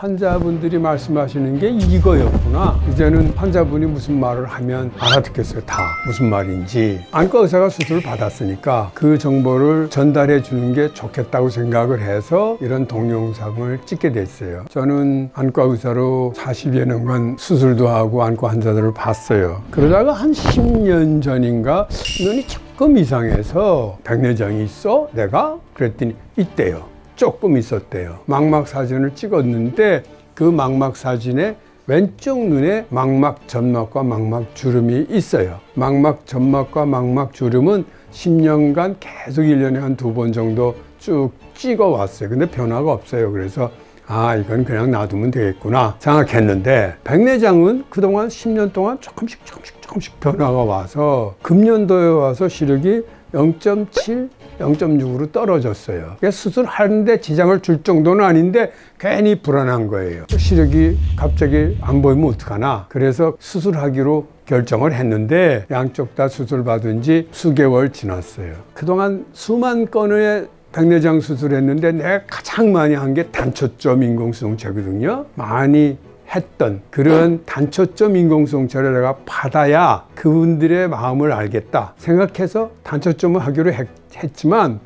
환자분들이 말씀하시는 게 이거였구나. 이제는 환자분이 무슨 말을 하면 알아듣겠어요. 다 무슨 말인지. 안과 의사가 수술을 받았으니까 그 정보를 전달해 주는 게 좋겠다고 생각을 해서 이런 동영상을 찍게 됐어요. 저는 안과 의사로 40여 년간 수술도 하고 안과 환자들을 봤어요. 그러다가 한 10년 전인가 눈이 조금 이상해서 백내장이 있어? 내가? 그랬더니 있대요. 조금 있었대요. 망막 사진을 찍었는데 그 망막 사진에 왼쪽 눈에 망막 점막과 망막 주름이 있어요. 망막 점막과 망막 주름은 10년간 계속 1년에 한 두 번 정도 쭉 찍어 왔어요. 근데 변화가 없어요. 그래서 아, 이건 그냥 놔두면 되겠구나 생각했는데 백내장은 그동안 10년 동안 조금씩 조금씩 조금씩 변화가 와서 금년도에 와서 시력이 0.7, 0.6으로 떨어졌어요. 그러니까 수술하는데 지장을 줄 정도는 아닌데 괜히 불안한 거예요. 시력이 갑자기 안 보이면 어떡하나. 그래서 수술하기로 결정을 했는데 양쪽 다 수술 받은 지 수개월 지났어요. 그동안 수만 건의 백내장 수술했는데 내가 가장 많이 한 게 단초점 인공수동체거든요. 많이 했던 그런 단초점 인공수동체를 내가 받아야 그분들의 마음을 알겠다 생각해서 단초점을 하기로 했, 했지만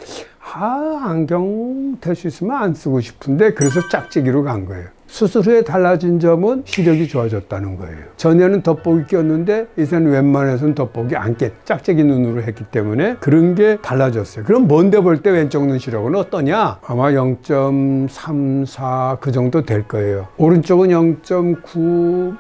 아 안경 될 수 있으면 안 쓰고 싶은데 그래서 짝짓기로 간 거예요. 수술 후에 달라진 점은 시력이 좋아졌다는 거예요. 전에는 덧보기 꼈는데 이제는 웬만해서는 덧보기 안 꼈, 짝짝이 눈으로 했기 때문에 그런 게 달라졌어요. 그럼 먼데 볼 때 왼쪽 눈 시력은 어떠냐? 아마 0.34 그 정도 될 거예요. 오른쪽은 0.9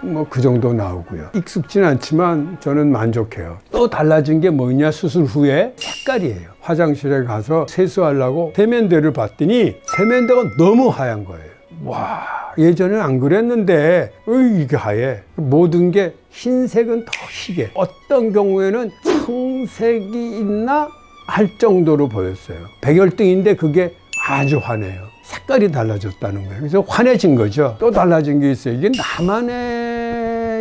뭐 그 정도 나오고요. 익숙진 않지만 저는 만족해요. 또 달라진 게 뭐냐? 수술 후에 색깔이에요. 화장실에 가서 세수하려고 세면대를 봤더니 세면대가 너무 하얀 거예요. 와 예전엔 안 그랬는데 이게 하얘. 모든 게 흰색은 더 희게. 어떤 경우에는 청색이 있나 할 정도로 보였어요. 백열등인데 그게 아주 환해요. 색깔이 달라졌다는 거예요. 그래서 환해진 거죠. 또 달라진 게 있어요. 이게 나만의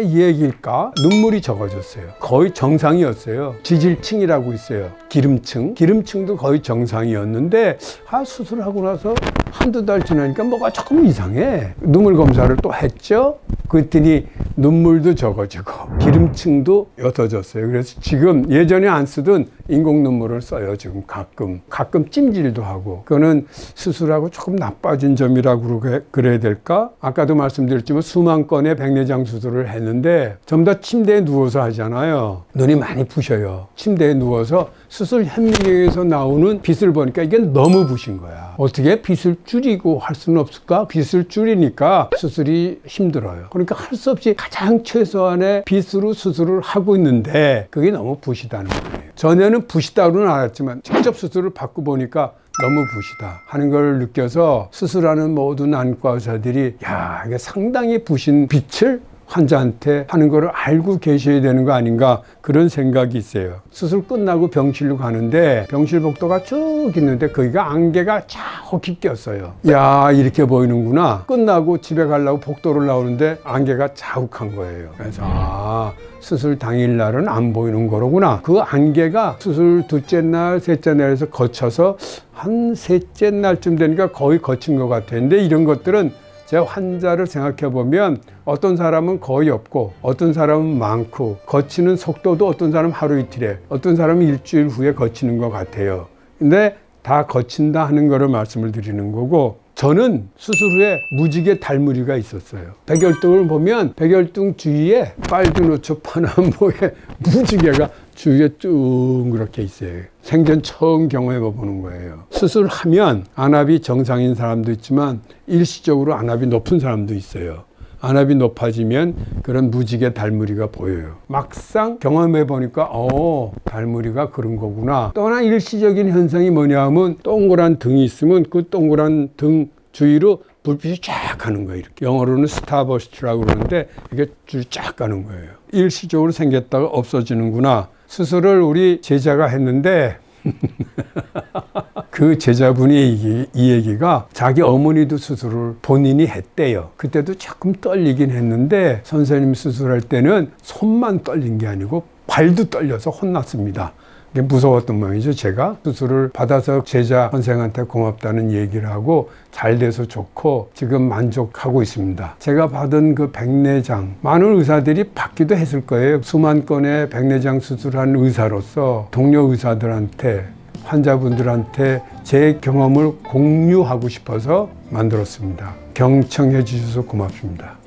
얘기일까? 눈물이 적어졌어요. 거의 정상이었어요. 지질층이라고 있어요. 기름층. 기름층도 거의 정상이었는데 아 수술하고 나서 한두 달 지나니까 뭐가 조금 이상해. 눈물 검사를 또 했죠. 그랬더니 눈물도 적어지고 기름층도 옅어졌어요. 그래서 지금 예전에 안 쓰던 인공 눈물을 써요. 지금 가끔 가끔 찜질도 하고 그거는 수술하고 조금 나빠진 점이라고 그래- 그래야 될까? 아까도 말씀드렸지만 수만 건의 백내장 수술을 했는데 전부 다 침대에 누워서 하잖아요. 눈이 많이 부셔요. 침대에 누워서 수술 현미경에서 나오는 빛을 보니까 이게 너무 부신 거야. 어떻게 빛을 줄이고 할 수는 없을까? 빛을 줄이니까 수술이 힘들어요. 그러니까 할 수 없이 가장 최소한의 빛으로 수술을 하고 있는데 그게 너무 부시다는 거예요. 전에는 부시다고는 알았지만 직접 수술을 받고 보니까 너무 부시다 하는 걸 느껴서 수술하는 모든 안과 의사들이 야 이게 상당히 부신 빛을 환자한테 하는 거를 알고 계셔야 되는 거 아닌가 그런 생각이 있어요. 수술 끝나고 병실로 가는데 병실 복도가 쭉 있는데 거기가 안개가 자욱히 꼈어요. 야 이렇게 보이는구나. 끝나고 집에 가려고 복도를 나오는데 안개가 자욱한 거예요. 그래서 아 수술 당일 날은 안 보이는 거로구나. 그 안개가 수술 둘째 날, 셋째 날에서 거쳐서 한 셋째 날쯤 되니까 거의 거친 것 같았는데 이런 것들은 제 환자를 생각해 보면 어떤 사람은 거의 없고 어떤 사람은 많고 거치는 속도도 어떤 사람은 하루 이틀에 어떤 사람은 일주일 후에 거치는 것 같아요. 근데 다 거친다 하는 거를 말씀을 드리는 거고 저는 수술 후에 무지개 달무리가 있었어요. 백열등을 보면 백열등 주위에 빨주노초 파남보에 무지개가 주위에 쭉 그렇게 있어요. 생전 처음 경험해 보는 거예요. 수술하면 안압이 정상인 사람도 있지만 일시적으로 안압이 높은 사람도 있어요. 안압이 높아지면 그런 무지개 달무리가 보여요. 막상 경험해 보니까 어 달무리가 그런 거구나. 또 하나 일시적인 현상이 뭐냐 하면 동그란 등이 있으면 그 동그란 등 주위로 불빛이 쫙 가는 거예요. 이렇게 영어로는 스타버스트라고 그러는데 이게 쫙 가는 거예요. 일시적으로 생겼다가 없어지는구나. 수술을 우리 제자가 했는데 그 제자분이 이, 이 얘기가 자기 어머니도 수술을 본인이 했대요. 그때도 조금 떨리긴 했는데 선생님 수술할 때는 손만 떨린 게 아니고 발도 떨려서 혼났습니다. 무서웠던 모양이죠. 제가 수술을 받아서 제자 선생한테 고맙다는 얘기를 하고 잘 돼서 좋고 지금 만족하고 있습니다. 제가 받은 그 백내장 많은 의사들이 받기도 했을 거예요. 수만 건의 백내장 수술한 의사로서 동료 의사들한테 환자분들한테 제 경험을 공유하고 싶어서 만들었습니다. 경청해 주셔서 고맙습니다.